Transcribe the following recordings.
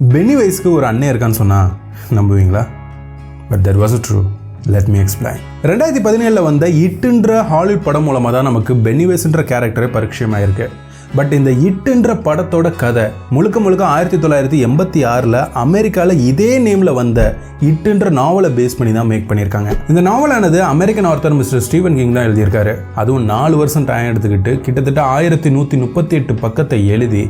பெனி வயசுக்கு ஒரு அண்ணன் இருக்கான்னு சொன்னால் நம்புவீங்களா? But there was true let me explain ரெண்டாயிரத்தி பதினேழில் வந்த இட்டுன்ற ஹாலிவுட் படம் மூலமாக தான் நமக்கு பெனிவேஸ்ன்ற கேரக்டரே பரிச்சயமாயிருக்கு. பட் இந்த இட்டுன்ற படத்தோட கதை முழுக்க முழுக்க ஆயிரத்தி தொள்ளாயிரத்தி எண்பத்தி ஆறில் அமெரிக்காவில் இதே நேமில் வந்த இட்டுன்ற நாவலை பேஸ் பண்ணி தான் மேக் பண்ணியிருக்காங்க. இந்த நாவலானது American author Mister Stephen King தான் எழுதியிருக்காரு. அதுவும் நாலு வருஷம் டைம் எடுத்துக்கிட்டு கிட்டத்தட்ட ஆயிரத்தி நூற்றி முப்பத்தி எட்டு பக்கத்தை எழுதி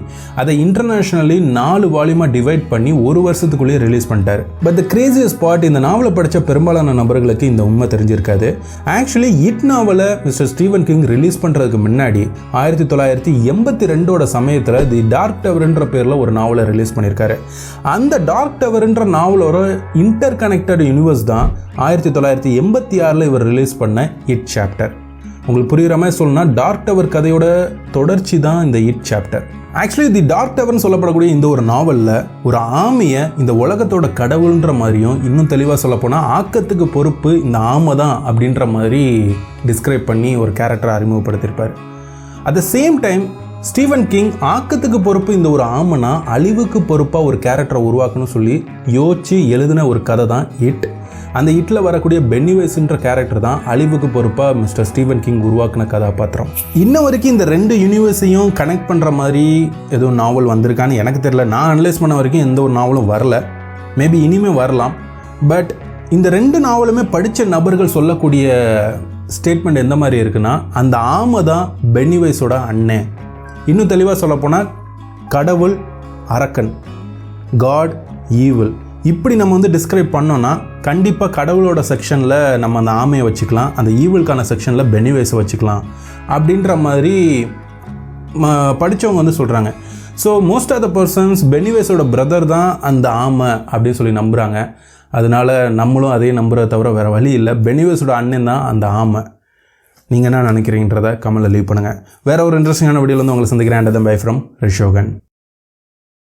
அதை இன்டர்நேஷ்னலி நாலு வால்யூமாக டிவைட் பண்ணி ஒரு வருஷத்துக்குள்ளேயே ரிலீஸ் பண்ணிட்டார். பட் த கிரேசியஸ் பார்ட் இந்த நாவலை படித்த பெரும்பாலான நபர்களுக்கு இந்த உண்மை தெரிஞ்சிருக்காது. ஆக்சுவலி இட் நாவலை மிஸ்டர் ஸ்டீவன் கிங் ரிலீஸ் பண்ணுறதுக்கு முன்னாடி ஆயிரத்தி தொள்ளாயிரத்தி எண்பத்தி ரெண்டோட சமயத்தில் தி டார்க் டவர்ன்ற பேரில் ஒரு நாவலை ரிலீஸ் பண்ணியிருக்காரு அந்த டார்க் டவர்ன்ற நாவலோட இன்டர் கனெக்டட் யூனிவர்ஸ் தான் ஆயிரத்தி தொள்ளாயிரத்தி எண்பத்தி ஆறில் இவர் ரிலீஸ் பண்ண இட் சாப்டர் உங்களுக்கு புரிகிற மாதிரி சொல்லணும்னா டார்க் டவர் கதையோட தொடர்ச்சி தான் இந்த It chapter actually the dark டவர்னு சொல்லப்படக்கூடிய இந்த ஒரு நாவலில் ஒரு ஆமையை இந்த உலகத்தோட கடவுள்ன்ற மாதிரியும் இன்னும் தெளிவாக சொல்லப்போனால் ஆக்கத்துக்கு பொறுப்பு இந்த ஆமை தான் அப்படின்ற மாதிரி டிஸ்கிரைப் பண்ணி ஒரு கேரக்டரை அறிமுகப்படுத்தியிருப்பார் at the same time Stephen King ஆக்கத்துக்கு பொறுப்பு இந்த ஒரு ஆமனா அழிவுக்கு பொறுப்பாக ஒரு கேரக்டரை உருவாக்கணும்னு சொல்லி யோசிச்சு எழுதின ஒரு கதை தான் இட். அந்த இட்டில் வரக்கூடிய பென்னிவேஸ்ன்ற கேரக்டர் தான் அழிவுக்கு பொறுப்பாக மிஸ்டர் ஸ்டீவன் கிங் உருவாக்கின கதாபாத்திரம். இன்ன வரைக்கும் இந்த ரெண்டு யூனிவர்ஸையும் கனெக்ட் பண்ணுற மாதிரி எதுவும் நாவல் வந்திருக்கான்னு எனக்கு தெரியல. நான் அனலைஸ் பண்ண வரைக்கும் எந்த ஒரு நாவலும் வரல. மேபி இனிமேல் வரலாம். பட் இந்த ரெண்டு நாவலுமே படித்த நபர்கள் சொல்லக்கூடிய ஸ்டேட்மெண்ட் எந்த மாதிரி இருக்குன்னா அந்த ஆமை தான் பென்னிவைஸோட அண்ணன் இன்னும் தெளிவாக சொல்லப்போனால் கடவுள் அரக்கன் காட் ஈவில் இப்படி நம்ம வந்து டிஸ்கிரைப் பண்ணோன்னா கண்டிப்பாக கடவுளோட செக்ஷனில் நம்ம அந்த ஆமையை வச்சுக்கலாம் அந்த ஈவிலுக்கான செக்ஷனில் பெனிவேஸை வச்சுக்கலாம் அப்படின்ற மாதிரி படித்தவங்க வந்து சொல்கிறாங்க so most of the persons பெனிவேஸோட brother தான் அந்த ஆமை அப்படின்னு சொல்லி நம்புகிறாங்க அதனால நம்மளும் அதே நம்புகிறத தவிர வேறு வழி இல்லை. பெனிவேஸோட அண்ணன் தான் அந்த ஆமை. நீங்கள் என்ன நினைக்கிறீங்கன்றத கமெண்ட்டில் லீவ் பண்ணுங்கள் வேறு ஒரு இன்ட்ரெஸ்டிங்கான வீடியோவில் வந்து உங்களை சந்திக்கிறேன். And by from ரிஷோகன்